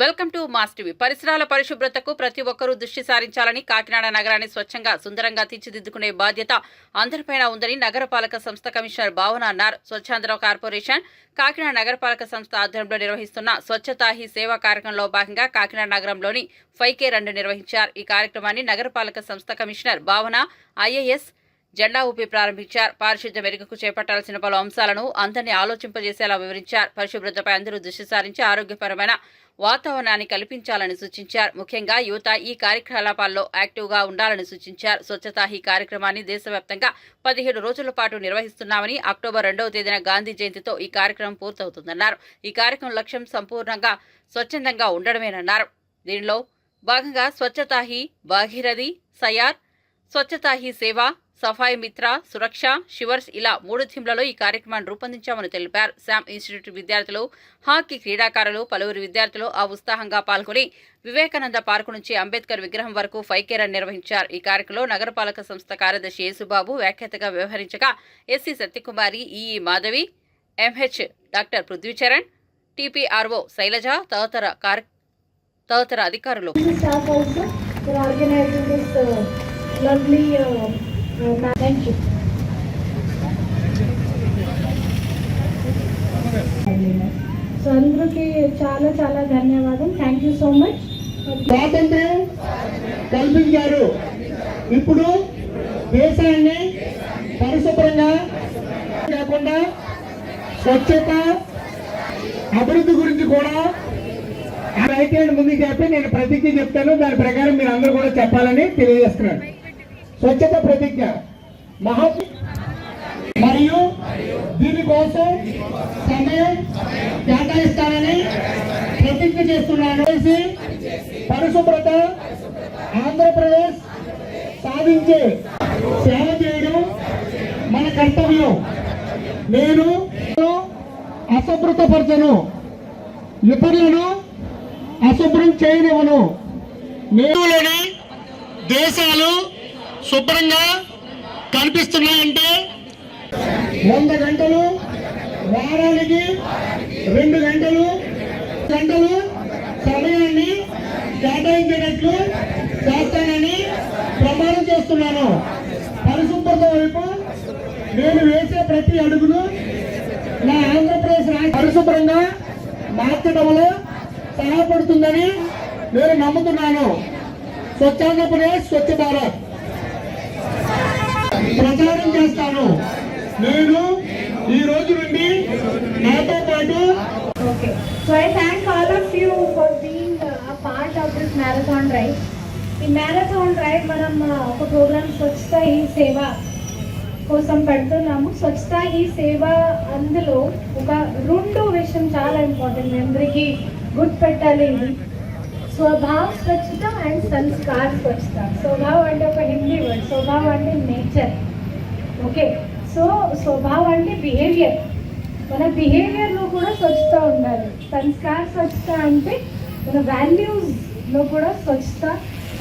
Welcome to mass TV. పరిసరాల పరిశుభ్రతకు ప్రతి ఒక్కరూ దృష్టి సారించాలని కాకినాడ నగరాన్ని స్వచ్ఛంగా సుందరంగా తీర్చిదిద్దుకునే బాధ్యత అందరిపైన ఉందని నగరపాలక సంస్థ కమిషనర్ భావన అన్నారు. స్వచ్ఛాంధ్ర కార్పొరేషన్ కాకినాడ నగరపాలక సంస్థ ఆధ్వర్యంలో నిర్వహిస్తున్న స్వచ్ఛతా హీ సేవా కార్యక్రమంలో భాగంగా కాకినాడ నగరంలోని ఫైవ్ కే రెండు నిర్వహించారు. ఈ కార్యక్రమాన్ని నగరపాలక సంస్థ కమిషనర్ భావన ఐఏఎస్ జెండా ఊపి ప్రారంభించారు. పారిశుద్ధ్య మెరుగుకు చేపట్టాల్సిన పలు అంశాలను అందరినీ ఆలోచింపజేసేలా వివరించారు. పరిశుభ్రతపై అందరూ దృష్టి సారించి ఆరోగ్యపరమైన వాతావరణాన్ని కల్పించాలని సూచించారు. ముఖ్యంగా యువత ఈ కార్యకలాపాల్లో యాక్టివ్గా ఉండాలని సూచించారు. స్వచ్ఛతా ఈ కార్యక్రమాన్ని దేశవ్యాప్తంగా పదిహేడు రోజుల పాటు నిర్వహిస్తున్నామని అక్టోబర్ రెండవ తేదీన గాంధీ జయంతితో ఈ కార్యక్రమం పూర్తవుతుందన్నారు. ఈ కార్యక్రమం లక్ష్యం సంపూర్ణంగా స్వచ్ఛందంగా ఉండడమేనన్నారు. దీనిలో భాగంగా స్వచ్ఛతా హీ భాగీరథి సయార్ స్వచ్ఛతా హీ సేవ సఫాయి మిత్ర సురక్ష షివర్స్ ఇలా మూడు థీమ్లలో ఈ కార్యక్రమాన్ని రూపొందించామని తెలిపారు. శామ్ ఇన్స్టిట్యూట్ విద్యార్థులు హాకీ క్రీడాకారులు పలువురు విద్యార్థులు ఆ ఉత్సాహంగా పాల్గొని వివేకానంద పార్కు నుంచి అంబేద్కర్ విగ్రహం వరకు ఫైవ్ రన్ నిర్వహించారు. ఈ కార్యక్రమంలో నగరపాలక సంస్థ కార్యదర్శి యేసుబాబు వ్యాఖ్యాతగా వ్యవహరించగా SC Satyakumari EE Madhavi MH doctor Prithvi Charan TPRO Sailaja తదితర కార్య తదితర అధికారులు. థ్యాంక్ యూ సో అందరికీ చాలా చాలా ధన్యవాదం. Thank you so much. స్వాతంత్రం కల్పించారు. ఇప్పుడు దేశాన్ని పరిశుభ్రంగా కాకుండా స్వచ్ఛత అభివృద్ధి గురించి కూడా అయితే ముందు చెప్పి నేను ప్రతిజ్ఞ చెప్తాను. దాని ప్రకారం మీరు అందరూ కూడా చెప్పాలని తెలియజేస్తున్నాను. స్వచ్ఛత ప్రతిజ్ఞ. మహా మరియు దీనికోసం సమయం కేటాయిస్తానని ప్రతిజ్ఞ చేస్తున్నాను. పరిశుభ్రత ఆంధ్రప్రదేశ్ సాధించే సేవ చేయడం మన కర్తవ్యం. నేను అశుభ్రతపరచను ఇతరులను అశుభ్రం చేయనివ్వను. నేనులోని దేశాలు శుభ్రంగా కనిపిస్తున్నాయంటే వంద గంటలు వారానికి రెండు గంటలు గంటలు సమయాన్ని కేటాయించేటట్లు చేస్తానని ప్రమాణం చేస్తున్నాను. పరిశుభ్రత వైపు నేను వేసే ప్రతి అడుగును నా ఆంధ్రప్రదేశ్ రాష్ట్ర పరిశుభ్రంగా మార్చడంలో సహాయపడుతుందని నేను నమ్ముతున్నాను. స్వచ్ఛాంధ్రప్రదేశ్ స్వచ్ఛ భారత్. ప్రచారం చేస్తాను నేను ఈ రోజు నుండి నాతో పాటు Okay. So I thank all of you for being a part of this marathon drive. ఈ మ్యారథాన్ డ్రైవ్ మనం ఒక ప్రోగ్రామ్ స్వచ్ఛత ఈ సేవ కోసం పెడుతున్నాము స్వచ్ఛత ఈ సేవ అందులో ఒక రెండు విషయం చాలా ఇంపార్టెంట్ అందరికీ గుర్తుపెట్టాలి ఇది స్వభావ స్వచ్ఛత అండ్ సంస్కార స్వచ్ఛత స్వభావం అంటే ఒక హిందీ వర్డ్ స్వభావం అంటే నేచర్ ఓకే సో స్వభావం అంటే బిహేవియర్ మన బిహేవియర్లో కూడా స్వచ్ఛత ఉండాలి. సంస్కార స్వచ్ఛత అంటే మన వాల్యూస్లో కూడా స్వచ్ఛత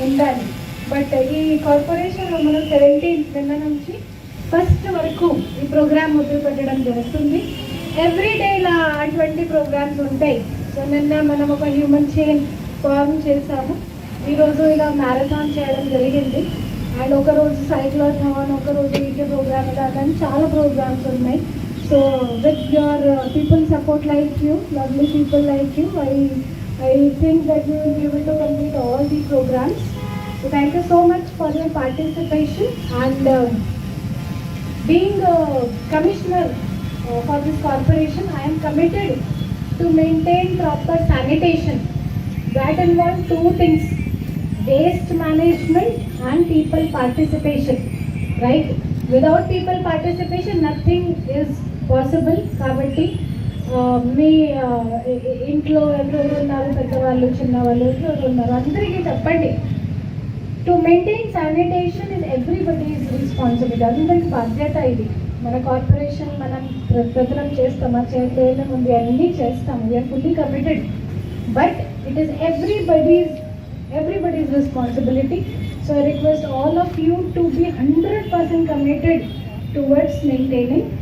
ఉండాలి. బట్ ఈ కార్పొరేషన్లో మనం సెవెంటీన్త్ నిన్న నుంచి ఫస్ట్ వరకు ఈ ప్రోగ్రామ్ మొదలు పెట్టడం జరుగుతుంది. ఎవ్రీ డే ఇలా అటువంటి ప్రోగ్రామ్స్ ఉంటాయి. సో నిన్న మనం ఒక హ్యూమన్ చైన్ ఫార్మ్ చేశాము. ఈరోజు ఇలా మ్యారథాన్ చేయడం జరిగింది. అండ్ ఒక రోజు సైక్లోథాన్ ఒక రోజు ప్రోగ్రామ్ ఇలా కానీ చాలా ప్రోగ్రామ్స్ ఉన్నాయి. So with your people support like you lovely people like you I I think that you will able to complete all the programs so thank you so much for your participation and being commissioner for this corporation I'm committed to maintain proper sanitation Dragon won two things waste management and people participation right Without people participation nothing is possible కాబట్టి మీ ఇంట్లో ఎవరెవరు ఉన్నారు పెద్దవాళ్ళు చిన్నవాళ్ళు ఎవరెవరు ఉన్నారు అందరికీ చెప్పండి to maintain sanitation in is everybody's responsibility అందరికి బాధ్యత ఇది మన కార్పొరేషన్ మనం ప్రతిదనం చేస్తాం మా చేతి ముందు అన్నీ చేస్తాం we are fully committed but It is everybody's everybody's responsibility. So I request all of you to be 100% committed towards maintaining